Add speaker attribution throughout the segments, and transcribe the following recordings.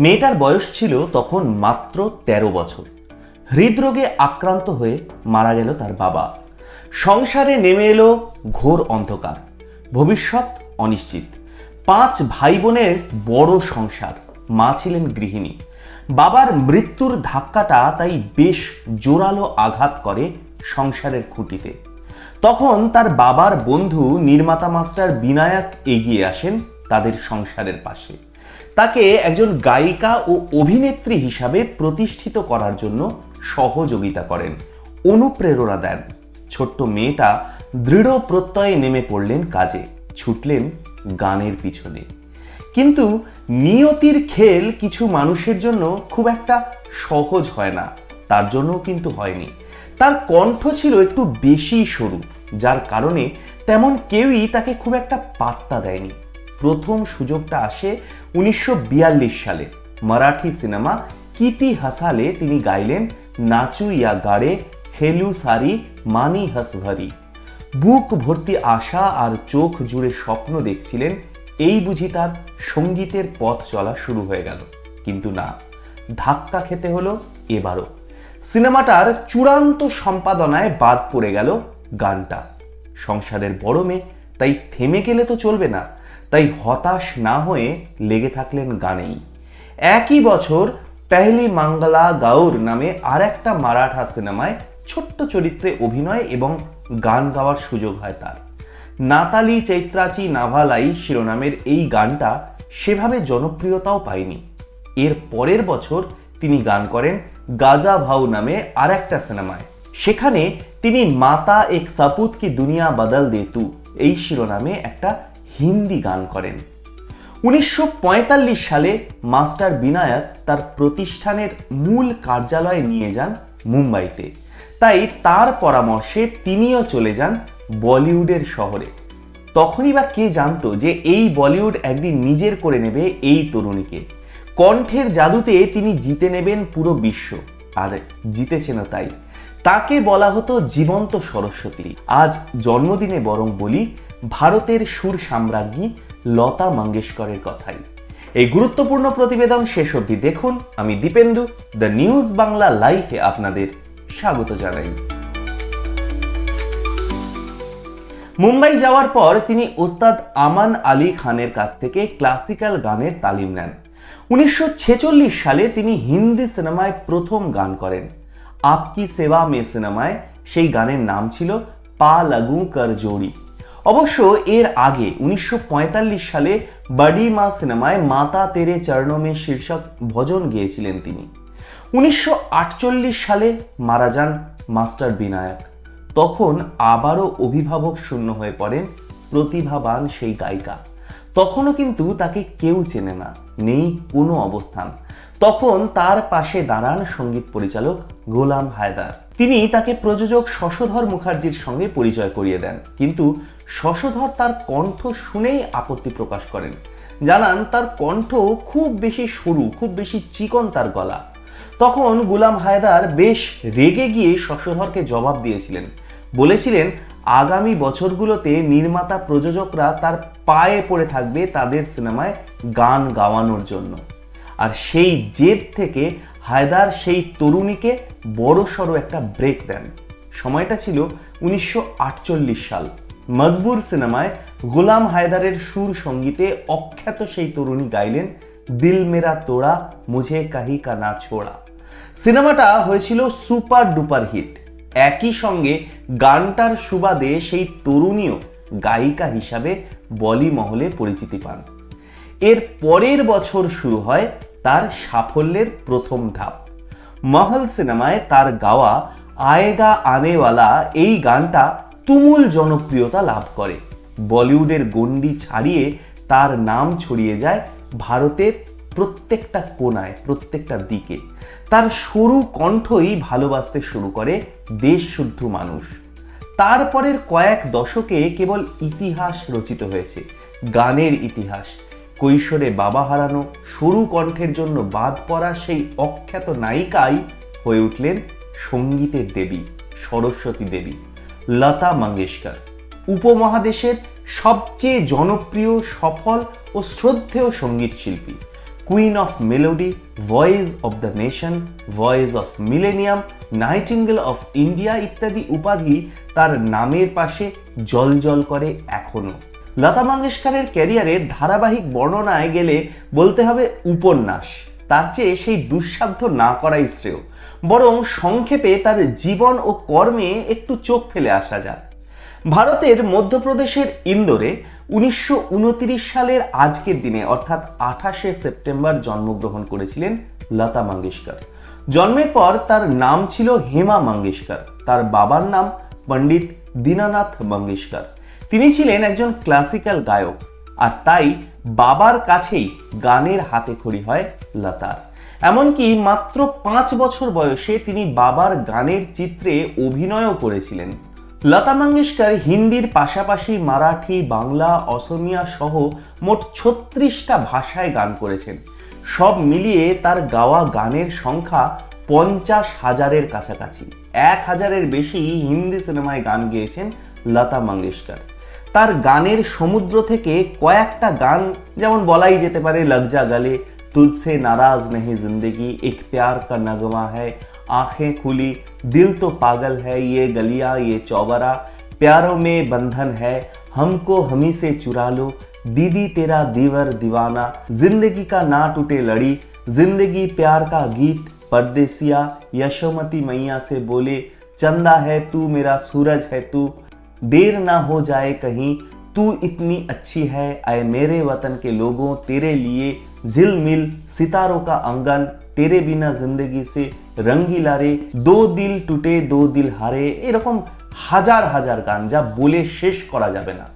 Speaker 1: মেয়েটার বয়স ছিল তখন মাত্র ১৩ বছর। হৃদরোগে আক্রান্ত হয়ে মারা গেল তার বাবা। সংসারে নেমে এলো ঘোর অন্ধকার। ভবিষ্যৎ অনিশ্চিত। পাঁচ ভাই বোনের বড় সংসার। মা ছিলেন গৃহিণী। বাবার মৃত্যুর ধাক্কাটা তাই বেশ জোরালো আঘাত করে সংসারের খুঁটিতে। তখন তার বাবার বন্ধু নির্মাতা মাস্টার বিনায়ক এগিয়ে আসেন তাদের সংসারের পাশে। তাকে একজন গায়িকা ও অভিনেত্রী হিসাবে প্রতিষ্ঠিত করার জন্য সহযোগিতা করেন। অনুপ্রেরণা দেন। ছোট্ট মেয়েটা দৃঢ় প্রত্যয়ে নেমে পড়লেন কাজে, ছুটলেন গানের পিছনে। কিন্তু নিয়তির খেল কিছু মানুষের জন্য খুব একটা সহজ হয় না, তার জন্যও কিন্তু হয়নি। তার কণ্ঠ ছিল একটু বেশি সরু, যার কারণে তেমন কেউই তাকে খুব একটা পাত্তা দেয়নি। প্রথম সুযোগটা আসে উনিশশো বিয়াল্লিশ সালে মারাঠি সিনেমা কিতি হাসালে তিনি গাইলেন নাচু ইয়া গাড়ে, খেলু সারি, মানি হাসভারি বুক ভর্তি আশা আর চোখ জুড়ে স্বপ্ন দেখছিলেন, এই বুঝি তার সঙ্গীতের পথ চলা শুরু হয়ে গেল। কিন্তু না, ধাক্কা খেতে হলো এবারও। সিনেমাটার চূড়ান্ত সম্পাদনায় বাদ পড়ে গেল গানটা। সংসারের বড় মেয়ে, তাই থেমে গেলে তো চলবে না। তাই হতাশ না হয়ে লেগে থাকলেন গানেই। একই বছর পেহলি মাঙ্গলা গাউর নামে আর একটা মারাঠা সিনেমায় ছোট্ট চরিত্রে অভিনয় এবং গান গাওয়ার সুযোগ হয় তার। নাতালি চৈত্রাচি নাভালাই শিরোনামের এই গানটা সেভাবে জনপ্রিয়তাও পায়নি। এর পরের বছর তিনি গান করেন গাজা ভাউ নামে আর একটা সিনেমায়। সেখানে তিনি মাতা এক সাপুত কি দুনিয়া বদল দে তু এই শিরোনামে একটা হিন্দি গান করেন। উনিশশো পঁয়তাল্লিশ সালে মাস্টার বিনায়ক তার প্রতিষ্ঠানের মূল কার্যালয়ে নিয়ে যান মুম্বাইতে। তাই তার পরামর্শে তিনিও চলে যান বলিউডের শহরে। তখনই বা কে জানতো যে এই বলিউড একদিন নিজের করে নেবে এই তরুণীকে। কণ্ঠের জাদুতে তিনি জিতে নেবেন পুরো বিশ্ব। আর জিতেছেনও তাই। তাকে বলা হতো জীবন্ত সরস্বতী। আজ জন্মদিনে বরং বলি ভারতের সুর সাম্রাজ্ঞী লতা মঙ্গেশকরের কথাই। এই গুরুত্বপূর্ণ প্রতিবেদন শেষ অবধি দেখুন। আমি দীপেন্দু, দ্য নিউজ বাংলা লাইফে আপনাদের স্বাগত জানাই। মুম্বাই যাওয়ার পর তিনি ওস্তাদ আমান আলী খানের কাছ থেকে ক্লাসিক্যাল গানের তালিম নেন। উনিশশো ছেচল্লিশ সালে তিনি হিন্দি সিনেমায় প্রথম গান করেন। আপকি সেবা মে সিনেমায় সেই গানের নাম ছিল পা লাগু কর জোড়ি। অবশ্য এর আগে উনিশশো পঁয়তাল্লিশ সালে বডি মা সিনেমায় মাতা তেরে চরণো মে শীর্ষক ভজন গেয়েছিলেন তিনি। উনিশশো আটচল্লিশ সালে মারা যান মাস্টার বিনায়ক। তখন আবারও অভিভাবক শূন্য হয়ে পড়েন প্রতিভাবান সেই গায়িকা। তখনও কিন্তু তাকে কেউ চেনে না, নেই কোনো অবস্থান। তখন তার পাশে দাঁড়ান সংগীত পরিচালক গোলাম হায়দার। তিনি তাকে প্রযোজক শশধর মুখার্জির সঙ্গে পরিচয় করিয়ে দেন। কিন্তু শশধর তার কণ্ঠ শুনেই আপত্তি প্রকাশ করেন। জানান, তার কণ্ঠ খুব বেশি সরু, খুব বেশি চিকন তার গলা। তখন গুলাম হায়দার বেশ রেগে গিয়ে শশধরকে জবাব দিয়েছিলেন। বলেছিলেন, আগামী বছরগুলোতে নির্মাতা প্রযোজকরা তার পায়ে পড়ে থাকবে তাদের সিনেমায় গান গাওয়ানোর জন্য। আর সেই জেদ থেকে হায়দার সেই তরুণীকে বড়সড় একটা ব্রেক দেন। সময়টা ছিল উনিশশো আটচল্লিশ সাল। মজবুর সিনেমায় গোলাম হায়দারের সুর সঙ্গীতে অখ্যাত সেই তরুণী গাইলেন, দিল মেরা তোড়া, মুঝে কাহি কা না ছোড়া। সিনেমাটা হয়েছিল সুপার ডুপার হিট। একই সঙ্গে গানটার সুবাদে সেই তরুণীও গায়িকা হিসাবে বলি মহলে পরিচিতি পান। এর পরের বছর শুরু হয় তার সাফল্যের প্রথম ধাপ। মহল সিনেমায় তার গাওয়া আয়েগা আনেওয়ালা এই গানটা তুমুল জনপ্রিয়তা লাভ করে। বলিউডের গণ্ডি ছাড়িয়ে তার নাম ছড়িয়ে যায় ভারতের প্রত্যেকটা কোনায় প্রত্যেকটা দিকে। তার সরু কণ্ঠই ভালোবাসতে শুরু করে দেশ শুদ্ধ মানুষ। তারপরের কয়েক দশকে কেবল ইতিহাস রচিত হয়েছে, গানের ইতিহাস। কৈশোরে বাবা হারানো, সরু কণ্ঠের জন্য বাদ পড়া সেই অখ্যাত নায়িকাই হয়ে উঠলেন সঙ্গীতের দেবী, সরস্বতী দেবী। লতা মঙ্গেশকর। উপমহাদেশের সবচেয়ে জনপ্রিয়, সফল ও শ্রদ্ধেয় সংগীত শিল্পী queen of melody voice of the nation voice of millennium nightingale of India ইত্যাদি উপাধি তার নামের পাশে জল করে এখনও লতা মঙ্গেশকরের ক্যারিয়ারের ধারাবাহিক বর্ণনায় গেলে বলতে হবে উপন্যাস। তার চেয়ে সেই দুঃসাধ্য না করাই শ্রেয়। বরং সংক্ষেপে তার জীবন ও কর্মে একটু চোখ ফেলে আসা যাক। ভারতের মধ্যপ্রদেশের ইন্দোরে উনিশশো সালের আজকের দিনে, অর্থাৎ আঠাশে সেপ্টেম্বর, জন্মগ্রহণ করেছিলেন লতা মঙ্গেশকর। জন্মের পর তার নাম ছিল হেমা মঙ্গেশকর। তার বাবার নাম পণ্ডিত দীনানাথ মঙ্গেশকর। তিনি ছিলেন একজন ক্লাসিক্যাল গায়ক। আর তাই বাবার কাছেই গানের হাতে খড়ি হয় লতার। এমনকি মাত্র পাঁচ বছর বয়সে তিনি বাবার গানের চিত্রে অভিনয়ও করেছিলেন। লতা মঙ্গেশকর হিন্দির পাশাপাশি মারাঠি, বাংলা, অসমিয়া সহ মোট ছত্রিশটা ভাষায় গান করেছেন। সব মিলিয়ে তার গাওয়া গানের সংখ্যা পঞ্চাশ হাজারের কাছাকাছি। এক হাজারের বেশি হিন্দি সিনেমায় গান গেয়েছেন লতা মঙ্গেশকর। তার গানের সমুদ্র থেকে কয়েকটা গান যেমন বলাই যেতে পারে লগজা গলে তুঝসে নারাজ নেহি জিন্দগি এক প্যার কা নগমা হ্যায় आंखें खुली दिल तो पागल है ये गलियां ये चौबरा प्यारों में बंधन है हमको हमी से चुरा लो दीदी तेरा दीवर दीवाना जिंदगी का ना टूटे लड़ी जिंदगी प्यार का गीत परदेसिया यशोमती मैया से बोले चंदा है तू मेरा सूरज है तू देर ना हो जाए कहीं तू इतनी अच्छी है आए मेरे वतन के लोगों तेरे लिए झिलमिल सितारों का अंगन তেরে বিনা জিন্দগি সে রঙ্গিলা রে দো দিল টুটে দো দিল হারে এরকম হাজার হাজার গান যা বলে শেষ করা যাবে না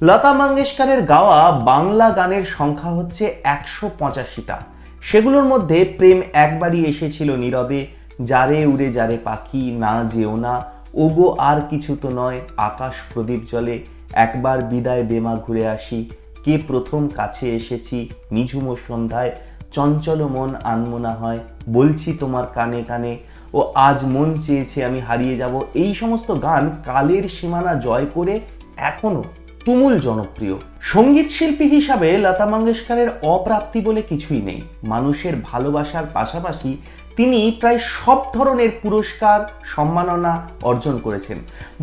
Speaker 1: লতা মঙ্গেশকরের গাওয়া বাংলা গানের সংখ্যা হচ্ছে একশো পঁচাশিটা সেগুলোর মধ্যে প্রেম একবারই এসেছিল নীরবে যারে উড়ে যারে পাখি না যেও না ওগো আর কিছু তো নয়, আকাশ প্রদীপ জলে। একবার বিদায় দেমা ঘুরে আসি। কে প্রথম কাছে এসেছি? নিঝুম সন্ধ্যায়। চঞ্চল মন আনমনা হয়। বলছি তোমার কানে কানে, ও আজ মন চেয়েছে আমি হারিয়ে যাব। এই সমস্ত গান কালের সীমানা জয় করে এখনও তুমুল জনপ্রিয়। সংগীত শিল্পী হিসাবে লতা মঙ্গেশকরের অপ্রাপ্তি বলে কিছুই নেই। মানুষের ভালোবাসার পাশাপাশি তিনি প্রায় সব ধরনের পুরস্কার, সম্মাননা অর্জন করেছেন।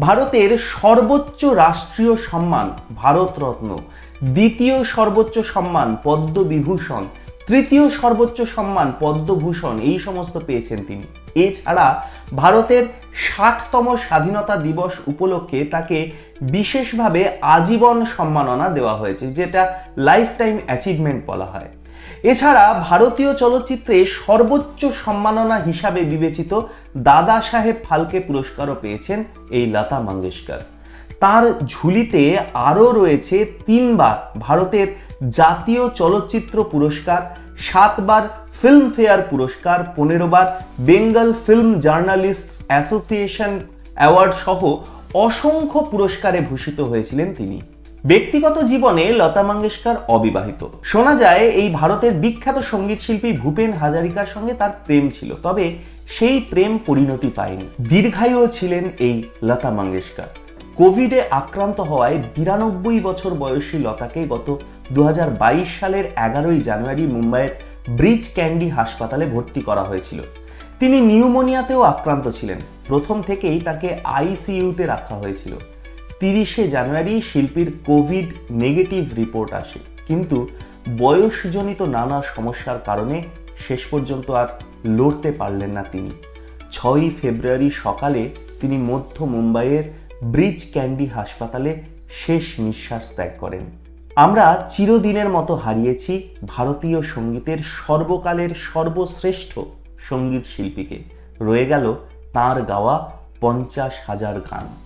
Speaker 1: ভারতের সর্বোচ্চ রাষ্ট্রীয় সম্মান ভারতরত্ন, দ্বিতীয় সর্বোচ্চ সম্মান পদ্মবিভূষণ, তৃতীয় সর্বোচ্চ সম্মান পদ্মভূষণ, এই সমস্ত পেয়েছেন তিনি। এছাড়া ভারতের ষাটতম স্বাধীনতা দিবস উপলক্ষে তাকে বিশেষভাবে আজীবন সম্মাননা দেওয়া হয়েছে, যেটা লাইফ টাইম অ্যাচিভমেন্ট বলা হয়। এছাড়া ভারতীয় চলচ্চিত্রে সর্বোচ্চ সম্মাননা হিসাবে বিবেচিত দাদা সাহেব ফালকে পুরস্কারও পেয়েছেন এই লতা মঙ্গেশকর। তার ঝুলিতে আরও রয়েছে তিনবার ভারতের জাতীয় চলচ্চিত্র পুরস্কার, সাতবার ফিল্মফেয়ার পুরস্কার পনেরো বার Bengal film journalist association award সহ অসংখ্য পুরস্কারে ভূষিত হয়েছিলেন তিনি। ব্যক্তিগত জীবনে লতা মঙ্গেশকর অবিবাহিত। শোনা যায়, এই ভারতের বিখ্যাত সংগীত শিল্পী ভূপেন হাজারিকার সঙ্গে তার প্রেম ছিল, তবে সেই প্রেম পরিণতি পায়নি। দীর্ঘায়ুও ছিলেন এই লতা মঙ্গেশকর। কোভিডে আক্রান্ত হওয়ায় বিরানব্বই বছর বয়সী লতাকে গত দু হাজার বাইশ সালের এগারোই জানুয়ারি মুম্বাইয়ের ব্রিজ ক্যান্ডি হাসপাতালে ভর্তি করা হয়েছিল। তিনি নিউমোনিয়াতেও আক্রান্ত ছিলেন। প্রথম থেকেই তাকে আইসিইউতে রাখা হয়েছিল। তিরিশে জানুয়ারি শিল্পীর কোভিড নেগেটিভ রিপোর্ট আসে। কিন্তু বয়সজনিত নানা সমস্যার কারণে শেষ পর্যন্ত আর লড়তে পারলেন না তিনি। ছয়ই ফেব্রুয়ারি সকালে তিনি মধ্য মুম্বাইয়ের ব্রিজ ক্যান্ডি হাসপাতালে শেষ নিঃশ্বাস ত্যাগ করেন। আমরা চিরদিনের মতো হারিয়েছি ভারতীয় সঙ্গীতের সর্বকালের সর্বশ্রেষ্ঠ সংগীত শিল্পীকে। রয়ে গেল তার গাওয়া পঞ্চাশ হাজার গান।